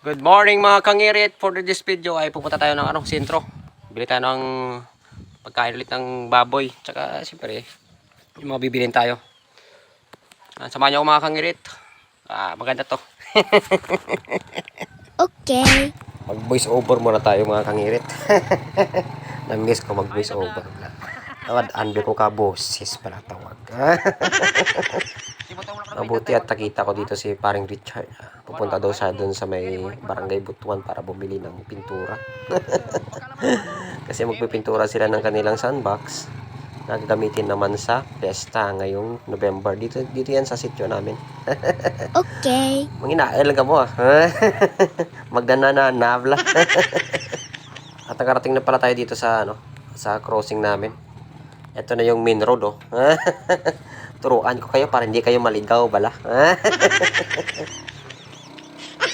Good morning mga kangirit. For this video ay pupunta tayo ng anong sentro. Bili tayo ng pagkain ulit ng baboy. Tsaka siyempre, yung mga bibilin tayo. Ah, samahan niyo ako mga kangirit. Ah, maganda to. Okay. Mag voice over muna tayo mga kangirit. Na-miss ko mag voice over. Tawad, ando ko ka boses pala tawag. Mabuti at nakita ko dito si paring Richard. Pupunta daw siya doon sa may barangay Butuan para bumili ng pintura. Kasi magpipintura sila ng kanilang sandbox na gagamitin naman sa fiesta ngayong November. Dito, dito yan sa sityo namin. Okay. Manginael ka mo ah. Magdana na nabla. At nakarating na pala tayo dito sa ano, sa crossing namin. Ito na yung main road oh. Turuan ko kayo para hindi kayo maligaw bala.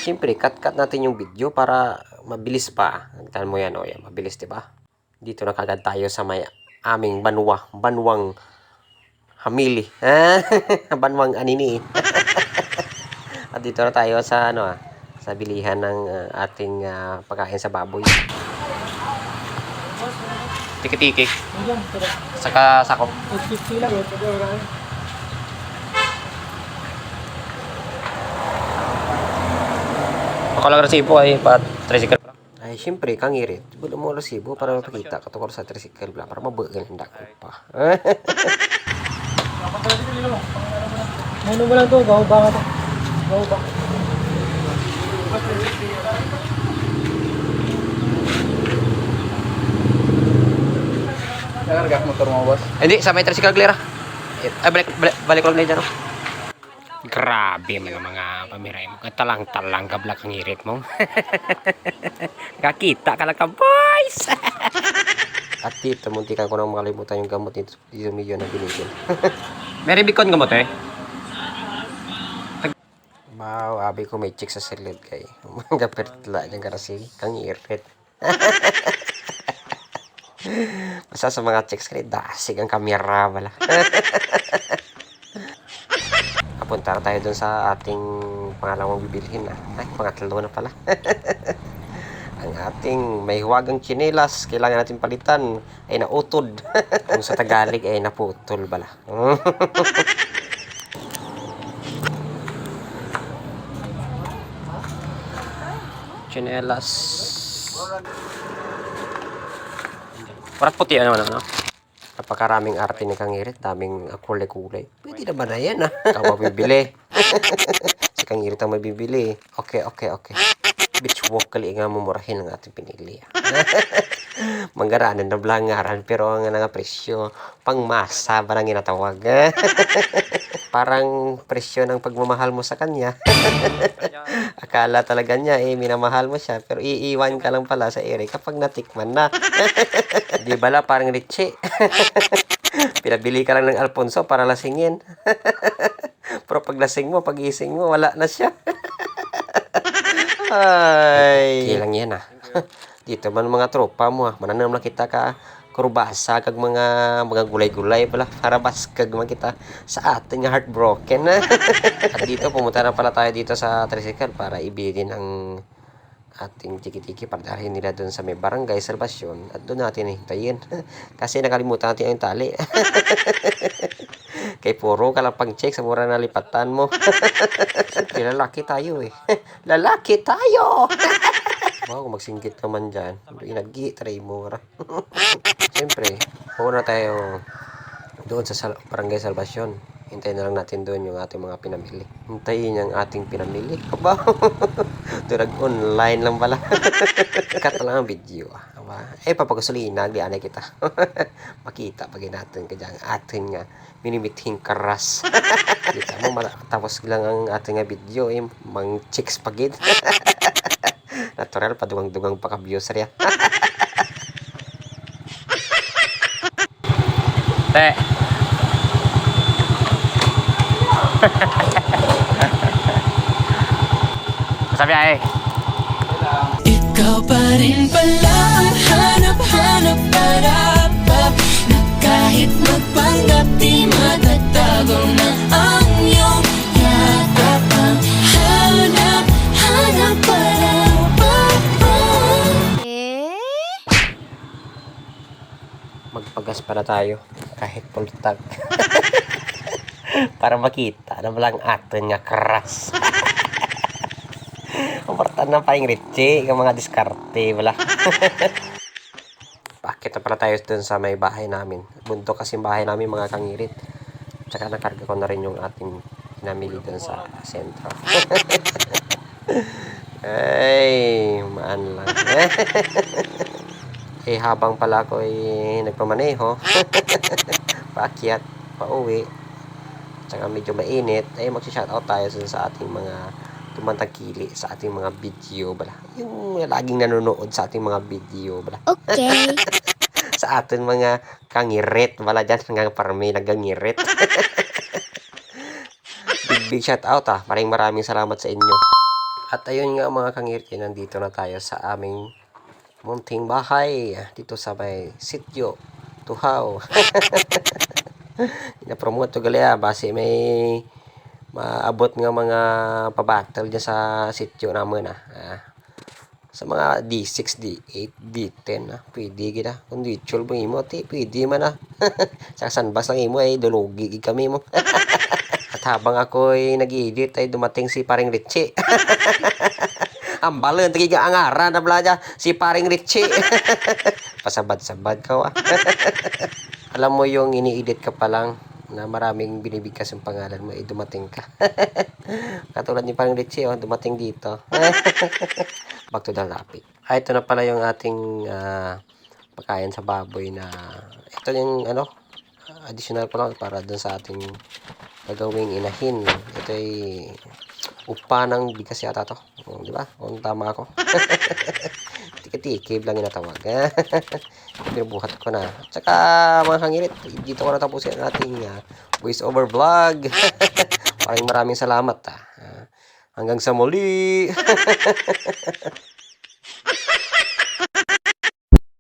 Siyempre, cut-cut natin yung video para mabilis pa. Tignan mo yan, oh, yan. Mabilis, di ba? Dito na kagad tayo sa may aming banwa, banwang hamili. banwang anini. At dito na tayo sa ano ah, sa bilihan ng ah, ating ah, pagkain sa baboy. Tiki-tiki. Saka sakop. Ako lang resibo ay pa tricycle pa. Ay, siyempre, kang irit. Bulo mo resibo para mapakita ka tungkol sa tricycle bla para mabagal ang dako pa. Ano ba lang to? Gaw ba ka to? Gaw ba? Nakarga motor mo, boss? Hindi, sa may tricycle clear ah. Ay, balik, balik, balik lang na dyan oh. Grabe mga mga pamiray mo. Talang-talang kabla kang irit mo. Kakita ka lang ka, boys! At dito, muntikan ko nang makalimutan yung gamot dito, dito milyon na binigyan. Mary Bicon gamot eh. Wow, abi ko may chick sa silid kay. Mga pertla niyang karasi, kang irit. Basta sa mga chicks kay dasig ang kamera bala. Kapunta na tayo dun sa ating pangalawang bibilhin na. Ay, pangatlo na pala. ang ating may huwagang chinelas, kailangan natin palitan, ay nautod. Kung sa Tagalog ay naputol bala. chinelas. Parang puti naman ano? Napakaraming arte ni Kang Irit, daming ah, kulay-kulay. Pwede naman na yan ah. Ikaw mabibili. si Kang Irit ang mabibili. Okay, okay, okay. Bitch walk kali nga mumurahin ang ating pinili. Manggaranan na blangaran pero ang nga presyo pang masa ba nang ginatawag. Parang presyo ng pagmamahal mo sa kanya. Akala talaga niya eh minamahal mo siya pero iiwan ka lang pala sa ere kapag natikman na. Di bala parang Richie. Pinabili ka lang ng Alfonso para lasingin. pero pag lasing mo, pag ising mo, wala na siya. Ay. Okay lang yan ah. Dito man mga tropa mo ah. Mananam lang kita ka kurbasa kag mga mga gulay-gulay pala para baskag man kita sa ating heartbroken na. At dito pumunta na pala tayo dito sa tricycle para ibili din ang ating tiki-tiki para dalhin nila doon sa may barangay Salvacion at doon natin hintayin. Kasi nakalimutan natin ang tali. Kay puro ka lang pang check sa mura na lipatan mo. Lalaki tayo eh. lalaki tayo! Wow, magsingkit naman dyan. Inagi, try mo. Siyempre, puuna tayo doon sa Sal- Barangay Salvacion. Hintayin na lang natin doon yung ating mga pinamili. Hintayin yung ating pinamili. Aba, durag online lang pala. Cut lang ang video. ah. Aba, eh, papagasolina, anay kita. Makita pag natin ka dyan. Ating nga, minimithing karas. Kita mo, tapos lang ang ating video. Eh, mang chicks pagid. Natural, padugang-dugang pa ka-views riya. Te. Sabi ay. Ikaw pa rin pala ang hanap-hanap para pa Na kahit magpanggap di matatago na ang para tayo kahit full tag. para makita na walang aton nga kras. Umpartan na paing ritsi, yung mga diskarte, wala. Bakit na pala tayo dun sa may bahay namin. Bundok kasi bahay namin mga kangirit. Tsaka nakarga ko na rin yung ating namili dun sa sentro. Ay, maan lang. Eh, habang pala ako ay nagpamaneho, paakyat, pauwi, tsaka medyo mainit, ay magsishoutout tayo sa ating mga tumantagkili sa ating mga video bala. Yung laging nanonood sa ating mga video bala. Okay. Sa ating mga kangirit bala dyan hanggang parmi nagangirit. big big shout out ah. Maraming maraming salamat sa inyo. At ayun nga mga kangirit, eh, nandito na tayo sa aming munting bahay dito sa may sityo Tuhaw. Ina-promote to gali ah, base may maabot nga mga pabattle dyan sa sityo namin ah. Ah, sa mga D6, D8, D10 ah. Pwede gina. Kung ritual mo imo, ti, pwede man ah. sa sanbas lang imo ay dulugi gid kami mo. At habang ako ay nag-edit ay dumating si paring Richie. Ang balon, tagi nga angara na blaja, si paring Richie. Pasabad-sabad ka ah. Alam mo yung ini-edit ka pa lang na maraming binibigkas yung pangalan mo, eh, dumating ka. Katulad ni parang Richie, oh, dumating dito. Back to the topic. Ah, ito na pala yung ating ah, pagkain sa baboy na ito yung ano, additional ko lang para dun sa ating gagawing inahin. Ito ay upa ng bigas yata to. Oh, di ba? Kung tama ako. Tikitikib lang yung natawag. Binubuhat ko na. Tsaka mga kangirit, dito ko na tapusin ang ating uh, voice over vlog. maraming maraming salamat. Ah. Ah, hanggang sa muli.